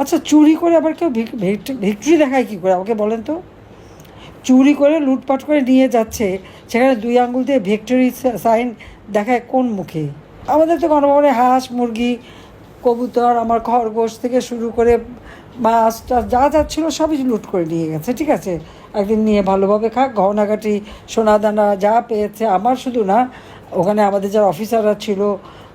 আচ্ছা চুরি করে আবার কেউ ভিক্টরি দেখায় কী করে? আমাকে বলেন তো। চুরি করে লুটপাট করে নিয়ে যাচ্ছে, সেখানে দুই আঙ্গুল দিয়ে ভিক্টরি সাইন দেখায় কোন মুখে? আমাদের তো গণভবনে হাঁস, মুরগি, কবুতর, আমার খরগোশ থেকে শুরু করে মাছ, টাছ, যা যা ছিল সবই লুট করে নিয়ে গেছে, ঠিক আছে? একদিন নিয়ে ভালোভাবে খাক, গহনাগাটি সোনা দানা যা পেয়েছে, আমার শুধু না, ওখানে আমাদের যারা অফিসাররা ছিল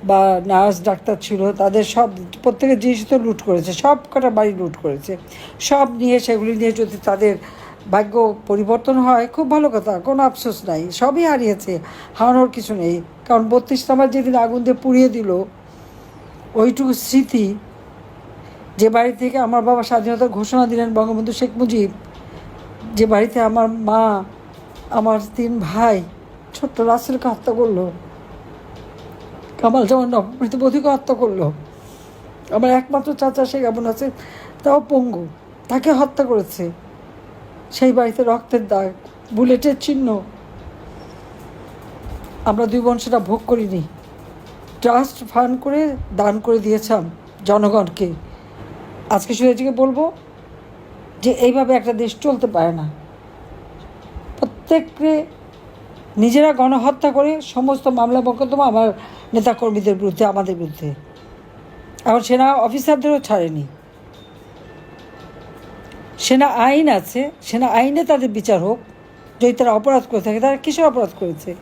বা নার্স, ডাক্তার ছিল, তাদের সব, প্রত্যেকের জিনিস তো লুট করেছে, সব কটা বাড়ি লুট করেছে। সব নিয়ে, সেগুলি নিয়ে যদি তাদের ভাগ্য পরিবর্তন হয়, খুব ভালো কথা, কোনো আফসোস নাই, সবই হারিয়েছে, হারানোর কিছু নেই। কারণ বত্রিশ নাম্বার যেদিন আগুন দিয়ে পুড়িয়ে দিল, ওইটুকু স্মৃতি, যে বাড়ি থেকে আমার বাবা স্বাধীনতার ঘোষণা দিলেন বঙ্গবন্ধু শেখ মুজিব, যে বাড়িতে আমার মা, আমার তিন ভাই, ছোট্ট রাসেলকে হত্যা করল কামাল জামান মৃতবধূকে হত্যা করল। আমার একমাত্র চাচা সে কেমন আছে, তাও পঙ্গু। তাকে হত্যা করেছে। সেই বাড়িতে রক্তের দাগ, বুলেটের চিহ্ন। আমরা দুই বোন সেটা ভোগ করিনি। ট্রাস্ট ফান্ড করে দান করে দিয়েছিলাম জনগণকে। আজকে সুরেজিকে বলব যে এইভাবে একটা দেশ চলতে পারে না। প্রত্যেককে নিজেরা গণহত্যা করে সমস্ত মামলা মোকদ্দমা আমার নেতাকর্মীদের বিরুদ্ধে, আমাদের বিরুদ্ধে। এখন সেনা অফিসারদেরও ছাড়েনি। সেনা আইন আছে, সেনা আইনে তাদের বিচার হোক। যদি তারা অপরাধ করে থাকে, তারা কিসের অপরাধ করেছে?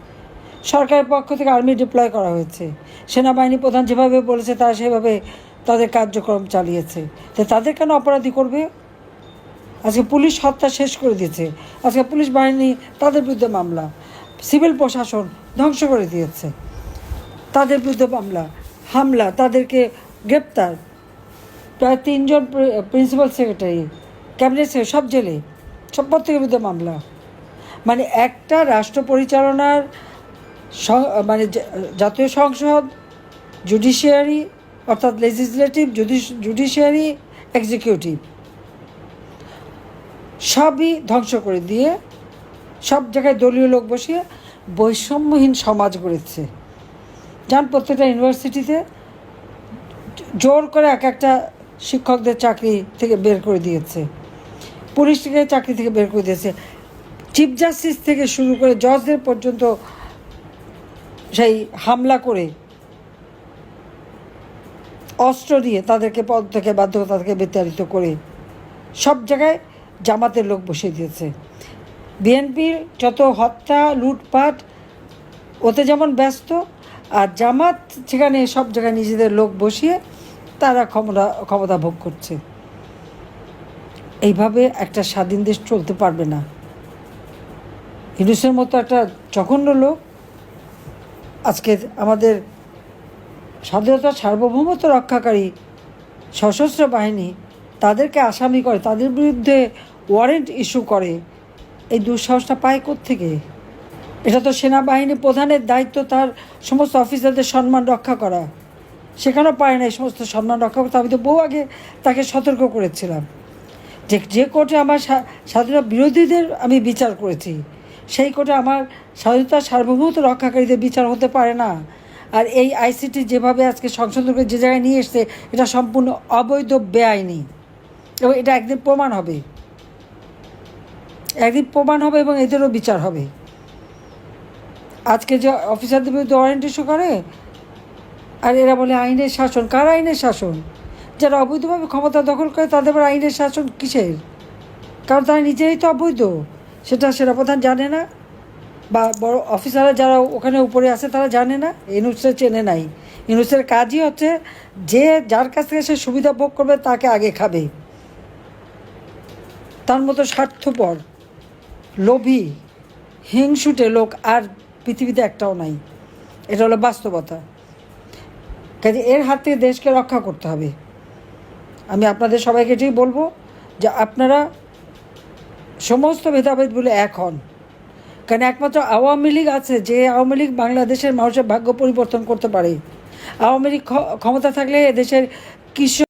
সরকারের পক্ষ থেকে আর্মি ডিপ্লয় করা হয়েছে। সেনাবাহিনী প্রধান যেভাবে বলেছে, তারা সেভাবে তাদের কার্যক্রম চালিয়েছে। তো তাদের কেন অপরাধী করবে? আজকে পুলিশ হত্যা শেষ করে দিয়েছে। আজকে পুলিশ বাহিনী তাদের বিরুদ্ধে মামলা। সিভিল প্রশাসন ধ্বংস করে দিয়েছে। তাদের বিরুদ্ধে মামলা, হামলা, তাদেরকে গ্রেপ্তার। প্রায় তিনজন প্রিন্সিপাল সেক্রেটারি, ক্যাবিনেট সেক্রেটারি, সব জেলে, সব প্রত্যেকের বিরুদ্ধে মামলা। মানে একটা রাষ্ট্র পরিচালনার মানে জাতীয় সংসদ, জুডিশিয়ারি, অর্থাৎ লেজিসলেটিভ জুডিশিয়ারি এক্সিকিউটিভ সবই ধ্বংস করে দিয়ে সব জায়গায় দলীয় লোক বসিয়ে বৈষম্যহীন সমাজ গড়েছে। যান প্রত্যেকটা ইউনিভার্সিটিতে জোর করে এক একটা শিক্ষকদের চাকরি থেকে বের করে দিয়েছে। পুলিশ থেকে চাকরি থেকে বের করে দিয়েছে। চিফ জাস্টিস থেকে শুরু করে জজদের পর্যন্ত সেই হামলা করে অস্ত্র দিয়ে তাদেরকে পদ থেকে বাধ্যতা থেকে বিতাড়িত করে সব জায়গায় জামাতের লোক বসিয়ে দিয়েছে। বিএনপির যত হত্যা, লুটপাট, ওতে যেমন ব্যস্ত আর জামাত সেখানে সব জায়গায় নিজেদের লোক বসিয়ে তারা ক্ষমতা ক্ষমতা ভোগ করছে। এইভাবে একটা স্বাধীন দেশ চলতে পারবে না। হিন্দুসের মতো একটা জঘন্য লোক আজকে আমাদের স্বাধীনতা সার্বভৌমত্ব রক্ষাকারী সশস্ত্র বাহিনী তাদেরকে আসামি করে, তাদের বিরুদ্ধে ওয়ারেন্ট ইস্যু করে। এই দুঃসাহসটা পায় থেকে এটা তো সেনাবাহিনী প্রধানের দায়িত্ব, তার সমস্ত অফিসারদের সম্মান রক্ষা করা। সেখানেও পারে না এই সমস্ত সম্মান রক্ষা করতে। আমি তো বহু আগে তাকে সতর্ক করেছিলাম। যে যে কোর্টে আমার স্বাধীনতা বিরোধীদের আমি বিচার করেছি, সেই কোর্টে আমার স্বাধীনতা সার্বভৌমত্ব রক্ষাকারীদের বিচার হতে পারে না। আর এই আইসিটি যেভাবে আজকে সংশোধন করে যে জায়গায় নিয়ে এসছে, এটা সম্পূর্ণ অবৈধ, বেআইনি। এবং এটা একদিন প্রমাণ হবে। একদিন প্রমাণ হবে এবং এদেরও বিচার হবে। আজকে যে অফিসারদের বিরুদ্ধে ওয়ারেন্ট ইস্যু করে, আর এরা বলে আইনের শাসন। কার আইনের শাসন? যারা অবৈধভাবে ক্ষমতা দখল করে, তাদের আবার আইনের শাসন কিসের? কারণ তারা নিজেরাই তো অবৈধ। সেটা সেরা প্রধান জানে না, বা বড় অফিসাররা যারা ওখানে উপরে আছে, তারা জানে না। ইনুসের চেনে নাই। ইনুসের কাজই হচ্ছে, যে যার কাছ থেকে সে সুবিধা ভোগ করবে, তাকে আগে খাবে। তার মতো স্বার্থপর, লোভী, হিংসুটে লোক আর পৃথিবীতে একটাও নাই। এটা হলো বাস্তবতা। কাজে এর হাত থেকে দেশকে রক্ষা করতে হবে। আমি আপনাদের সবাইকে এটাই বলব যে আপনারা সমস্ত ভেদাভেদ বলে এক হন। কারণ একমাত্র আওয়ামী লীগ আছে যে আওয়ামী লীগ বাংলাদেশের মানুষের ভাগ্য পরিবর্তন করতে পারে। আওয়ামী লীগ ক্ষমতা থাকলে দেশের কৃষক